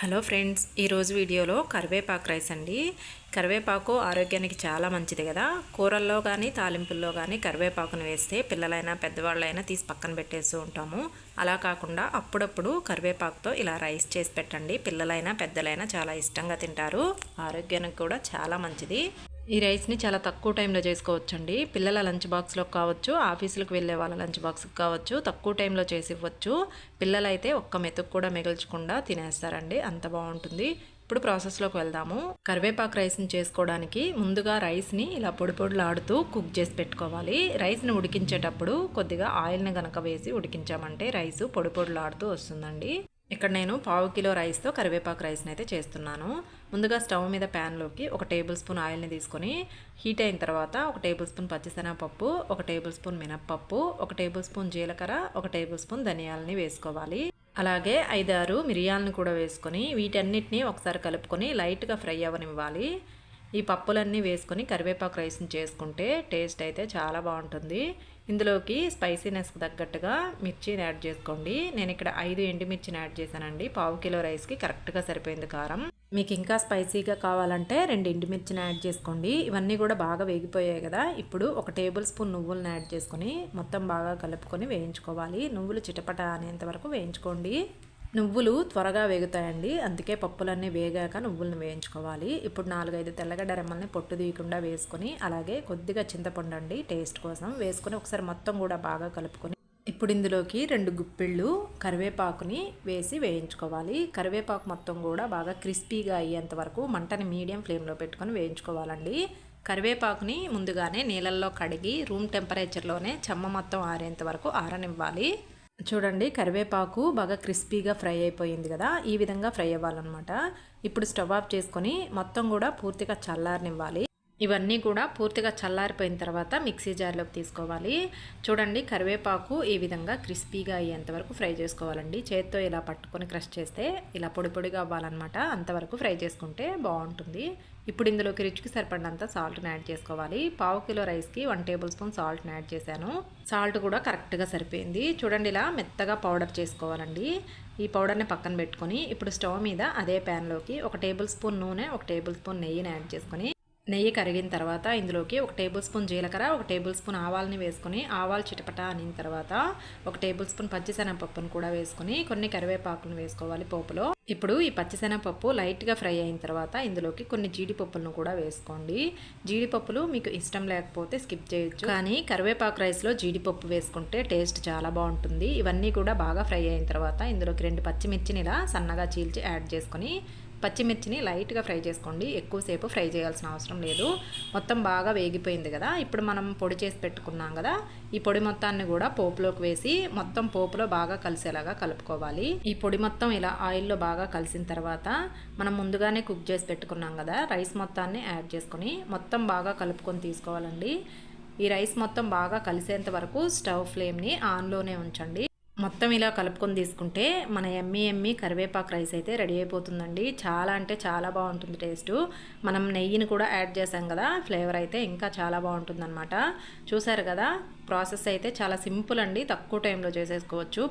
Hello friends ఈరోజు వీడియోలో కరివేపాకు రైస్ అండి. కరివేపాకు ఆరోగ్యానికి చాలా మంచిది కదా. కూరల్లో కానీ తాలింపుల్లో కానీ కరివేపాకును వేస్తే పిల్లలైనా పెద్దవాళ్ళైనా తీసి పక్కన పెట్టేస్తూ ఉంటాము. అలా కాకుండా అప్పుడప్పుడు కరివేపాకుతో ఇలా రైస్ చేసి పెట్టండి. పిల్లలైనా పెద్దలైనా చాలా ఇష్టంగా తింటారు. ఆరోగ్యానికి కూడా చాలా మంచిది. ఈ రైస్ని చాలా తక్కువ టైంలో చేసుకోవచ్చండి. పిల్లల లంచ్ బాక్స్లో కావచ్చు ఆఫీసులకు వెళ్ళే వాళ్ళ లంచ్ బాక్స్కి కావచ్చు తక్కువ టైంలో చేసి ఇవ్వచ్చు. పిల్లలైతే ఒక్క మెతుకు కూడా మిగల్చకుండా తినేస్తారండి. అంత బాగుంటుంది. ఇప్పుడు ప్రాసెస్లోకి వెళ్దాము. కరివేపాకు రైస్ని చేసుకోవడానికి ముందుగా రైస్ని ఇలా పొడి పొడిలాడుతూ కుక్ చేసి పెట్టుకోవాలి. రైస్ని ఉడికించేటప్పుడు కొద్దిగా ఆయిల్ని గనక వేసి ఉడికించామంటే రైస్ పొడి పొడిలాడుతూ వస్తుందండి. ఇక్కడ నేను పావు కిలో రైస్తో కరివేపాకు రైస్ని అయితే చేస్తున్నాను. ముందుగా స్టవ్ మీద ప్యాన్లోకి ఒక టేబుల్ స్పూన్ ఆయిల్ని తీసుకొని హీట్ అయిన తర్వాత ఒక టేబుల్ స్పూన్ పచ్చిశనగపప్పు ఒక టేబుల్ స్పూన్ మినప్పప్పు ఒక టేబుల్ స్పూన్ జీలకర్ర ఒక టేబుల్ స్పూన్ ధనియాలని వేసుకోవాలి. అలాగే ఐదారు మిరియాలను కూడా వేసుకొని వీటన్నిటిని ఒకసారి కలుపుకొని లైట్గా ఫ్రై అవ్వనివ్వాలి. ఈ పప్పులన్నీ వేసుకొని కరివేపాకు రైస్ని చేసుకుంటే టేస్ట్ అయితే చాలా బాగుంటుంది. ఇందులోకి స్పైసీనెస్కి తగ్గట్టుగా మిర్చిని యాడ్ చేసుకోండి. నేను ఇక్కడ ఐదు ఎండుమిర్చిని యాడ్ చేశానండి. పావు కిలో రైస్కి కరెక్ట్గా సరిపోయింది కారం. మీకు ఇంకా స్పైసీగా కావాలంటే రెండు ఎండుమిర్చిని యాడ్ చేసుకోండి. ఇవన్నీ కూడా బాగా వేగిపోయాయి కదా. ఇప్పుడు ఒక టేబుల్ స్పూన్ నువ్వులను యాడ్ చేసుకొని మొత్తం బాగా కలుపుకొని వేయించుకోవాలి. నువ్వులు చిటపట అనేంత వరకు వేయించుకోండి. నువ్వులు త్వరగా వేగుతాయండి. అందుకే పప్పులన్నీ వేగాక నువ్వులను వేయించుకోవాలి. ఇప్పుడు నాలుగైదు తెల్లగడ్డ రెమ్మల్ని పొట్టు తీయకుండా వేసుకొని అలాగే కొద్దిగా చింతపండు అండి టేస్ట్ కోసం వేసుకొని ఒకసారి మొత్తం కూడా బాగా కలుపుకొని ఇప్పుడు ఇందులోకి రెండు గుప్పిళ్ళు కరివేపాకుని వేసి వేయించుకోవాలి. కరివేపాకు మొత్తం కూడా బాగా క్రిస్పీగా అయ్యేంత వరకు మంటని మీడియం ఫ్లేమ్లో పెట్టుకొని వేయించుకోవాలండి. కరివేపాకుని ముందుగానే నీళ్ళల్లో కడిగి రూమ్ టెంపరేచర్లోనే చెమ్మ మొత్తం ఆరేంత వరకు ఆరనివ్వాలి. చూడండి కరివేపాకు బాగా క్రిస్పీగా ఫ్రై అయిపోయింది కదా ఈ విధంగా ఫ్రై అవ్వాలన్నమాట. ఇప్పుడు స్టవ్ ఆఫ్ చేసుకొని మొత్తం కూడా పూర్తిగా చల్లారనివ్వాలి. ఇవన్నీ కూడా పూర్తిగా చల్లారిపోయిన తర్వాత మిక్సీ జార్లోకి తీసుకోవాలి. చూడండి కరివేపాకు ఈ విధంగా క్రిస్పీగా అయ్యేంత వరకు ఫ్రై చేసుకోవాలండి. చేత్తో ఇలా పట్టుకొని క్రష్ చేస్తే ఇలా పొడి పొడిగా అవ్వాలన్నమాట. అంతవరకు ఫ్రై చేసుకుంటే బాగుంటుంది. ఇప్పుడు ఇందులోకి రుచికి సరిపడినంత సాల్ట్ని యాడ్ చేసుకోవాలి. పావు కిలో రైస్కి వన్ టేబుల్ స్పూన్ సాల్ట్ని యాడ్ చేశాను. సాల్ట్ కూడా కరెక్ట్గా సరిపోయింది. చూడండి ఇలా మెత్తగా పౌడర్ చేసుకోవాలండి. ఈ పౌడర్ని పక్కన పెట్టుకొని ఇప్పుడు స్టవ్ మీద అదే ప్యాన్లోకి ఒక టేబుల్ స్పూన్ నూనె ఒక టేబుల్ స్పూన్ నెయ్యిని యాడ్ చేసుకొని నెయ్యి కరిగిన తర్వాత ఇందులోకి ఒక టేబుల్ స్పూన్ జీలకర్ర ఒక టేబుల్ స్పూన్ ఆవాలని వేసుకొని ఆవాలు చిటపట అనిన తర్వాత ఒక టేబుల్ స్పూన్ పచ్చిశనగపప్పును కూడా వేసుకొని కొన్ని కరివేపాకులను వేసుకోవాలి పోపులో. ఇప్పుడు ఈ పచ్చిశనగపప్పు లైట్గా ఫ్రై అయిన తర్వాత ఇందులోకి కొన్ని జీడిపప్పులను కూడా వేసుకోండి. జీడిపప్పులు మీకు ఇష్టం లేకపోతే స్కిప్ చేయొచ్చు. కానీ కరివేపాకు రైస్లో జీడిపప్పు వేసుకుంటే టేస్ట్ చాలా బాగుంటుంది. ఇవన్నీ కూడా బాగా ఫ్రై అయిన తర్వాత ఇందులోకి రెండు పచ్చిమిర్చిని ఇలా సన్నగా చీల్చి యాడ్ చేసుకొని పచ్చిమిర్చిని లైట్గా ఫ్రై చేసుకోండి. ఎక్కువసేపు ఫ్రై చేయాల్సిన అవసరం లేదు. మొత్తం బాగా వేగిపోయింది కదా. ఇప్పుడు మనం పొడి చేసి పెట్టుకున్నాం కదా. ఈ పొడి మొత్తాన్ని కూడా పోపులోకి వేసి మొత్తం పోపులో బాగా కలిసేలాగా కలుపుకోవాలి. ఈ పొడి మొత్తం ఇలా ఆయిల్లో బాగా కలిసిన తర్వాత మనం ముందుగానే కుక్ చేసి పెట్టుకున్నాం కదా. రైస్ మొత్తాన్ని యాడ్ చేసుకొని మొత్తం బాగా కలుపుకొని తీసుకోవాలండి. ఈ రైస్ మొత్తం బాగా కలిసేంత వరకు స్టవ్ ఫ్లేమ్ని ఆన్లోనే ఉంచండి. మొత్తం ఇలా కలుపుకొని తీసుకుంటే మన ఎమ్మి ఎమ్మి కరివేపాకు రైస్ అయితే రెడీ అయిపోతుందండి. చాలా అంటే చాలా బాగుంటుంది టేస్ట్. మనం నెయ్యిని కూడా యాడ్ చేసాం కదా ఫ్లేవర్ అయితే ఇంకా చాలా బాగుంటుందన్నమాట. చూసారు కదా ప్రాసెస్ అయితే చాలా సింపుల్ అండి తక్కువ టైంలో చేసేసుకోవచ్చు.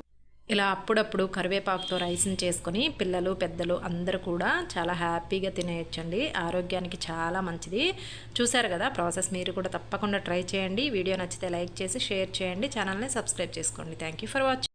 ఇలా అప్పుడప్పుడు కరివేపాకుతో రైస్ని చేసుకొని పిల్లలు పెద్దలు అందరూ కూడా చాలా హ్యాపీగా తినేయచ్చండి. ఆరోగ్యానికి చాలా మంచిది. చూసారు కదా ప్రాసెస్ మీరు కూడా తప్పకుండా ట్రై చేయండి. వీడియో నచ్చితే లైక్ చేసి షేర్ చేయండి. ఛానల్ని సబ్స్క్రైబ్ చేసుకోండి. Thank for watching.